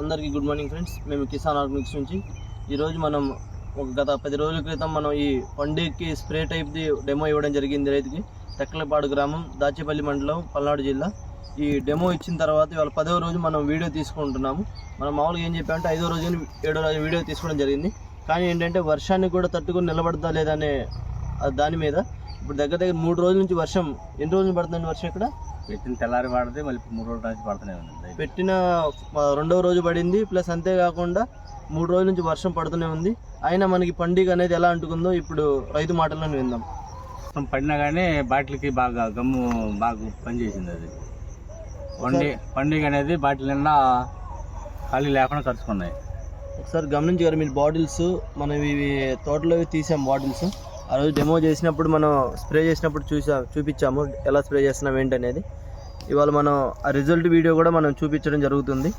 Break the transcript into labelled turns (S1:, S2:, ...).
S1: అందరికీ good morning friends. మేము Kisan Organics నుంచి. ఈరోజు మనం ఒక గత పది రోజుల క్రితం మనం ఈ పండుగకి స్ప్రే టైప్ది డెమో ఇవ్వడం జరిగింది రైతుకి. తెక్కలపాడు గ్రామం దాచేపల్లి మండలం పల్నాడు జిల్లా. ఈ డెమో ఇచ్చిన తర్వాత ఇవాళ పదవ రోజు మనం వీడియో తీసుకుంటున్నాము. మనం మామూలుగా ఏం చెప్పామంటే ఐదో రోజు ఏడో రోజు వీడియో తీసుకోవడం జరిగింది. కానీ ఏంటంటే వర్షాన్ని కూడా తట్టుకుని నిలబడతా లేదనే దాని మీద ఇప్పుడు దగ్గర దగ్గర మూడు రోజుల నుంచి వర్షం. ఎన్ని రోజులు పడుతుంది వర్షం ఇక్కడ?
S2: పెట్టిన తెల్లారి పడితే మళ్ళీ మూడు రోజుల నుంచి పడుతూనే ఉంది
S1: పెట్టిన రెండవ రోజు పడింది. ప్లస్ అంతేకాకుండా మూడు రోజుల నుంచి వర్షం పడుతూనే ఉంది. అయినా మనకి పండుగ అనేది ఎలా అంటుకుందో ఇప్పుడు రైతు మాటల్లో విందాం.
S2: మొత్తం పడినా కానీ బాటిల్కి బాగా గమ్ము బాగా పనిచేసింది అది. పండి పండుగ అనేది బాటిల్ నిండా ఖాళీ లేకుండా ఖర్చుకున్నాయి
S1: ఒకసారి గమనించారు మీరు బాటిల్స్ మనం ఇవి తోటలో తీసాం బాటిల్స్. ఆ రోజు డెమో చేసినప్పుడు మనం స్ప్రే చేసినప్పుడు చూసా చూపించాము. ఎలా స్ప్రే చేస్తున్నాం ఏంటనేది. ఇవాళ మనం ఆ రిజల్ట్ వీడియో కూడా మనం చూపించడం జరుగుతుంది.